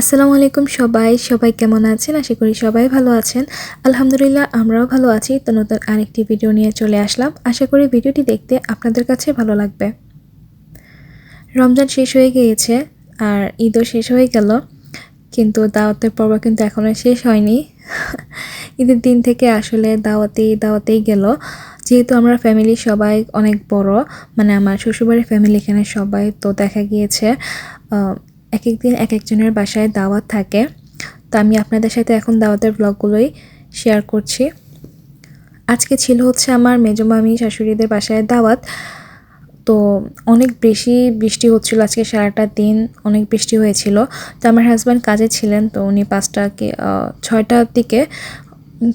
আসসালামু আলাইকুম সবাই সবাই কেমন আছেন? আশা করি সবাই ভালো আছেন। আলহামদুলিল্লাহ, আমরাও ভালো আছি। তো নতুন আরেকটি ভিডিও নিয়ে চলে আসলাম। আশা করি ভিডিওটি দেখতে আপনাদের কাছে ভালো লাগবে। রমজান শেষ হয়ে গিয়েছে আর ঈদও শেষ হয়ে গেল। কিন্তু দাওয়াতের পর্ব কিন্তু এখনও শেষ হয়নি। ঈদের দিন থেকে আসলে দাওয়াতেই দাওয়াতেই গেল। যেহেতু আমরা ফ্যামিলি সবাই অনেক বড় মানে আমার শ্বশুরবাড়ির ফ্যামিলি এখানে সবাই, তো দেখা গিয়েছে এক এক দিন এক একজনের বাসায় দাওয়াত থাকে। তো আমি আপনাদের সাথে এখন দাওয়াতের ব্লগগুলোই শেয়ার করছি। আজকে ছিল হচ্ছে আমার মেজো মামি শাশুড়িদের বাসায় দাওয়াত। তো অনেক বেশি বৃষ্টি হচ্ছিল আজকে সারাটা দিন, অনেক বৃষ্টি হয়েছিল। তো আমার হাজব্যান্ড কাজে ছিলেন, তো উনি পাঁচটা ছয়টার দিকে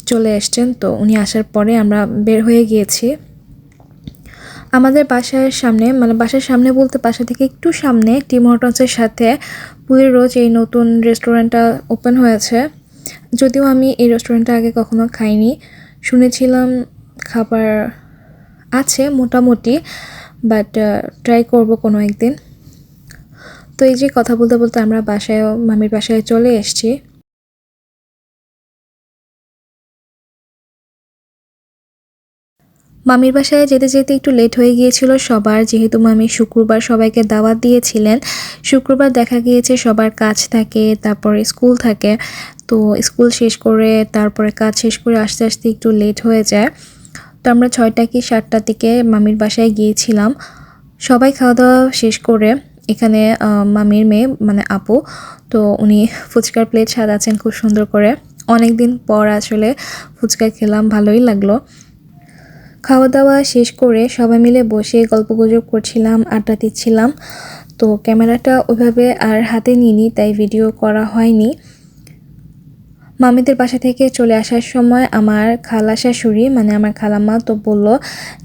চলে এসছেন। তো উনি আসার পরে আমরা বের হয়ে গিয়েছি। আমাদের বাসার সামনে মানে বাসার সামনে বলতে বাসা থেকে একটু সামনে টিম হর্টনসের সাথে পুরীর রোজ এই নতুন রেস্টুরেন্টটা ওপেন হয়েছে। যদিও আমি এই রেস্টুরেন্টটা আগে কখনো খাইনি। শুনেছিলাম খাবার আছে মোটামুটি, বাট ট্রাই করব কোনো একদিন। তো এই যে কথা বলতে বলতে আমরা বাসায় মামির বাসায় চলে এসেছি। মামির বাসায় যেতে যেতে একটু লেট হয়ে গিয়েছিল সবার। যেহেতু মামি শুক্রবার সবাইকে দাওয়াত দিয়েছিলেন, শুক্রবার দেখা গিয়েছে সবার কাজ থাকে, তারপরে স্কুল থাকে। তো স্কুল শেষ করে তারপরে কাজ শেষ করে আস্তে আস্তে একটু লেট হয়ে যায়। তো আমরা ছয়টা কি সাতটার দিকে মামির বাসায় গিয়েছিলাম। সবাই খাওয়া দাওয়া শেষ করে এখানে মামির মেয়ে মানে আপু। তো উনি ফুচকার প্লেট সাজাচ্ছেন খুব সুন্দর করে। অনেক দিন পর আসলে ফুচকা খেলাম, ভালোই লাগল। খাওয়া দাওয়া শেষ করে সবাই মিলে বসে গল্প গুজব করছিলাম, আড্ডা দিচ্ছিলাম। তো ক্যামেরাটা ওইভাবে আর হাতে নিইনি, তাই ভিডিও করা হয়নি। মামিদের বাসা থেকে চলে আসার সময় আমার খালা শাশুড়ি মানে আমার খালাম্মা তো বলল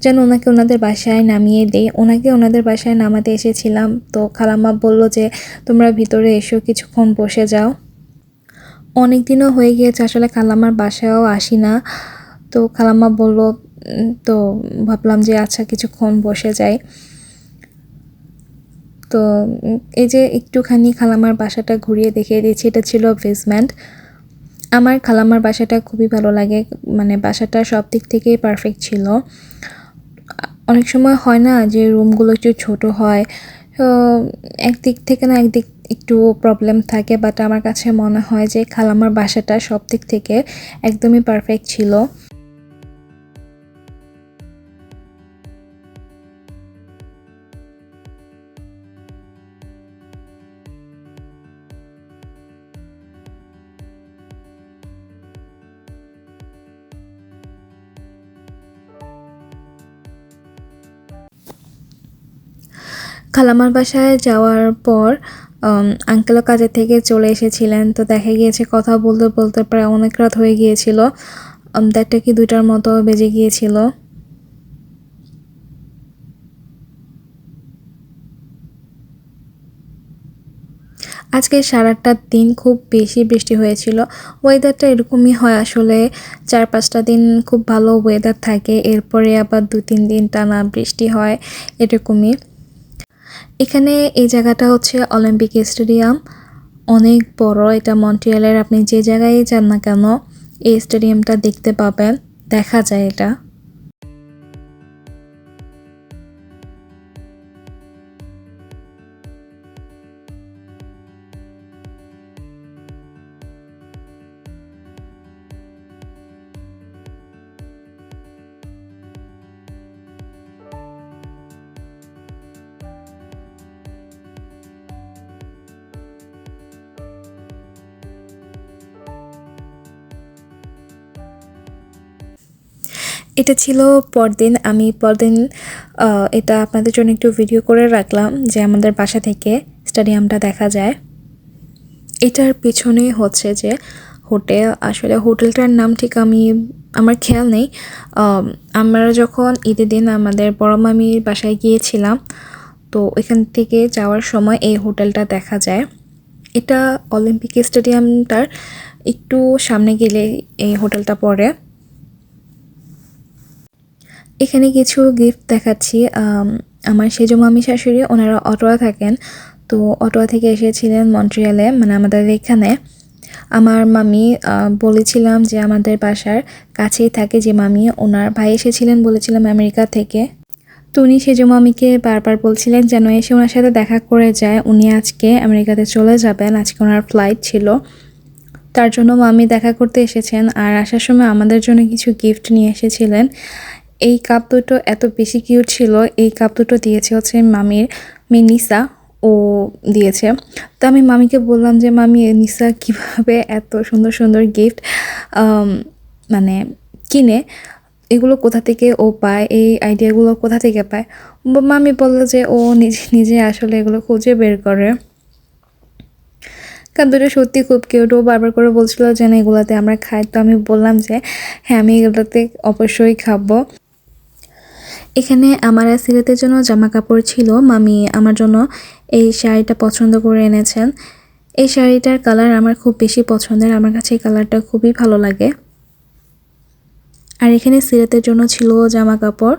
যেন ওনাকে ওনাদের বাসায় নামিয়ে দেই। ওনাকে ওনাদের বাসায় নামাতে এসেছিলাম। তো খালাম্মা বলল যে, তোমরা ভিতরে এসো, কিছুক্ষণ বসে যাও। অনেক দিনও হয়ে গিয়েছে, আসলে খালাম্মার বাসায়ও আসি না। তো খালাম্মা বলল তো ভাবলাম যে আচ্ছা কিছুক্ষণ বসে যাই। তো এই যে একটুখানি খালামার বাসাটা ঘুরিয়ে দেখিয়ে দিয়েছি, এটা ছিল বেসমেন্ট আমার খালামার বাসাটা খুবই ভালো লাগে মানে বাসাটা সব দিক থেকেই পারফেক্ট ছিল। অনেক সময় হয় না যে রুমগুলো একটু ছোট হয়, তো একদিক থেকে না একদিক একটু প্রবলেম থাকে বাট আমার কাছে মনে হয় যে খালামার বাসাটা সব দিক থেকে একদমই পারফেক্ট ছিল। খালামার বাসায় যাওয়ার পর আঙ্কেলও কাজের থেকে চলে এসেছিলেন। তো দেখা গিয়েছে, কথা বলতে বলতে প্রায় অনেক রাত হয়ে গিয়েছিল। দেড়টা কি দুইটার মতো বেজে গিয়েছিল। আজকে সারাটা দিন খুব বেশি বৃষ্টি হয়েছিল। ওয়েদারটা এরকমই হয় আসলে। চার পাঁচটা দিন খুব ভালো ওয়েদার থাকে। এরপরে আবার দু তিন দিন টানা বৃষ্টি হয় এরকমই। এখানে এই জায়গাটা হচ্ছে অলিম্পিক স্টেডিয়াম। অনেক বড়, এটা মন্ট্রিয়ালের, আপনি যে জায়গায় যান না কেন, এই স্টেডিয়ামটা দেখতে পাবেন, দেখা যায় এটা। এটা ছিল পরদিন, আমি পরদিন এটা আপনাদের জন্য একটু ভিডিও করে রাখলাম যে আমাদের বাসা থেকে স্টেডিয়ামটা দেখা যায়। এটার পিছনে হচ্ছে যে হোটেল, আসলে হোটেলটার নাম ঠিক আমি, আমার খেয়াল নেই। আমরা যখন ঈদের দিন আমাদের বড় মামির বাসায় গিয়েছিলাম, তো এখান থেকে যাওয়ার সময় এই হোটেলটা দেখা যায়। এটা অলিম্পিক স্টেডিয়ামটার একটু সামনে গেলে এই হোটেলটা পড়ে। এখানে কিছু গিফট দেখাচ্ছি আমার সেজো মামি শাশুড়ি, ওনারা অটোয়া থাকেন। তো অটোয়া থেকে এসেছিলেন মন্ট্রিয়ালে মানে আমাদের এখানে। আমার মামি বলেছিলাম যে আমাদের বাসার কাছেই থাকে যে মামি। ওনার ভাই এসেছিলেন বলেছিলাম আমেরিকা থেকে। তো উনি সেজো মামিকে বারবার বলছিলেন যেন এসে ওনার সাথে দেখা করে যায়। উনি আজকে আমেরিকাতে চলে যাবেন, আজকে ওনার ফ্লাইট ছিল। তার জন্য মামি দেখা করতে এসেছেন। আর আসার সময় আমাদের জন্য কিছু গিফট নিয়ে এসেছিলেন। এই কাপ দুটো এত বেশি কিউট ছিল, এই কাপ দুটো দিয়েছে হচ্ছে মামির মেয়ে নিসা ও দিয়েছে। তো আমি মামিকে বললাম যে, মামি, নিসা কীভাবে এত সুন্দর সুন্দর গিফট মানে কিনে, এগুলো কোথা থেকে ও পায়, এই আইডিয়াগুলো কোথা থেকে পায়? মামি বলল যে, ও নিজে নিজে আসলে এগুলো খুঁজে বের করে। কারণ দুটো সত্যি খুব কিউট ও বারবার করে বলছিল যে, না, এগুলোতে আমরা খাই। তো আমি বললাম যে হ্যাঁ আমি এগুলোতে অবশ্যই খাব। এখানে আমার সিলেতের জন্য জামা কাপড় ছিল। মামি আমার জন্য এই শাড়িটা পছন্দ করে এনেছেন। এই শাড়িটার কালার আমার খুব বেশি পছন্দের। আমার কাছে এই কালারটা খুবই ভালো লাগে। আর এখানে সিলেতের জন্য ছিল জামা কাপড়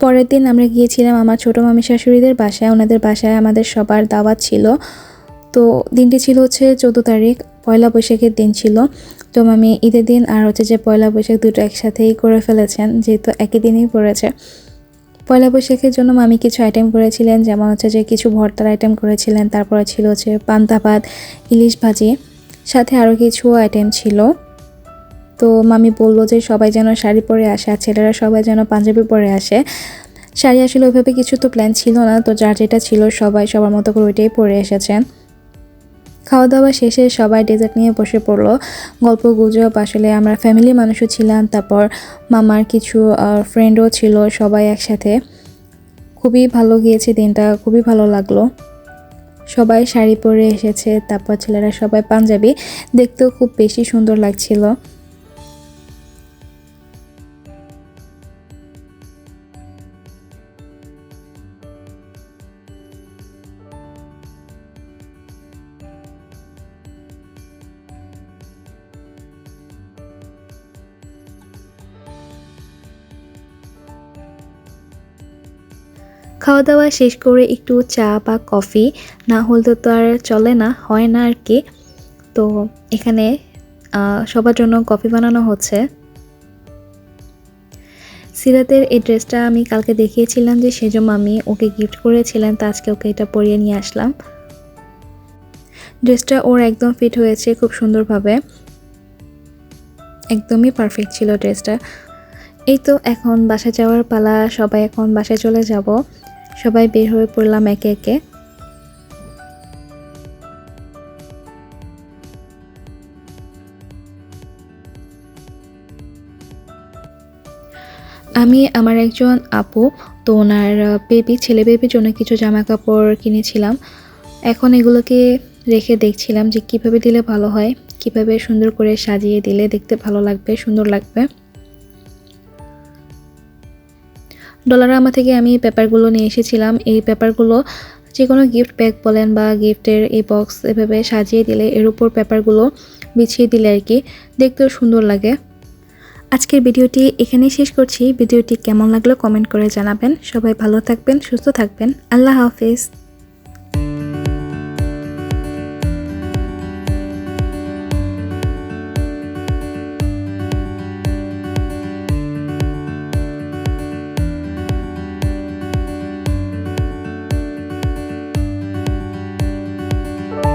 পরের দিন আমরা গিয়েছিলাম আমার ছোটো মামি শাশুড়িদের বাসায়। ওনাদের বাসায় আমাদের সবার দাওয়াত ছিল। তো দিনটি ছিল হচ্ছে চোদ্দ তারিখ, পয়লা বৈশাখের দিন ছিল। তো মামি ঈদের দিন আর হচ্ছে যে পয়লা বৈশাখ দুটো একসাথেই করে ফেলেছেন, যেহেতু একই দিনই পড়েছে। পয়লা বৈশাখের জন্য মামি কিছু আইটেম করেছিলেন, যেমন হচ্ছে যে কিছু ভর্তার আইটেম করেছিলেন, তারপরে ছিল হচ্ছে পান্তা ভাত, ইলিশ ভাজি, সাথে আরও কিছু আইটেম ছিল। তো মামি বলল যে সবাই যেন শাড়ি পরে আসে আর ছেলেরা সবাই যেন পাঞ্জাবি পরে আসে। শাড়ি আসলে ওইভাবে কিছু তো প্ল্যান ছিল না, তো যার যেটা ছিল সবাই সবার মতো করে ওইটাই পরে এসেছেন খাওয়া দাওয়া শেষে সবাই ডেজার্ট নিয়ে বসে পড়ল। গল্প গুজব, আসলে আমরা ফ্যামিলি মানুষও ছিলাম, তারপর মামার কিছু ফ্রেন্ডও ছিল সবাই একসাথে। খুবই ভালো গিয়েছে দিনটা, খুবই ভালো লাগল। সবাই শাড়ি পরে এসেছে, তারপর ছেলেরা সবাই পাঞ্জাবি, দেখতেও খুব বেশি সুন্দর লাগছিল। খাওয়া দাওয়া শেষ করে একটু চা বা কফি, না হলে তো আর চলে না, হয় না আর কি। তো এখানে সবার জন্য কফি বানানো হচ্ছে। সিরাতের এই ড্রেসটা আমি কালকে দেখিয়েছিলাম যে সেজো মামি ওকে গিফট করেছিলেন তো আজকে ওকে এটা পরিয়ে নিয়ে আসলাম। ড্রেসটা ওর একদম ফিট হয়েছে খুব সুন্দরভাবে। একদমই পারফেক্ট ছিল ড্রেসটা। এই তো এখন বাসা যাওয়ার পালা, সবাই এখন বাসায় চলে যাব। সবাই বের হয়ে পড়লাম একে একে। আমি, আমার একজন আপু, তো ওনার বেবি ছেলে বেবির জন্য কিছু জামা কাপড় কিনেছিলাম। এখন এগুলোকে রেখে দেখছিলাম যে কীভাবে দিলে ভালো হয়, কীভাবে সুন্দর করে সাজিয়ে দিলে দেখতে ভালো লাগবে, সুন্দর লাগবে। ডলারামা থেকে আমি পেপারগুলো নিয়ে এসেছিলাম। এই পেপারগুলো যে কোনো গিফট ব্যাগ বলেন বা গিফটের এই বক্স এভাবে সাজিয়ে দিলে এর উপর পেপারগুলো বিছিয়ে দিলে আর কি। দেখতেও সুন্দর লাগে। আজকের ভিডিওটি এখানেই শেষ করছি। ভিডিওটি কেমন লাগল কমেন্ট করে জানাবেন। সবাই ভালো থাকবেন, সুস্থ থাকবেন। আল্লাহ হাফিজ।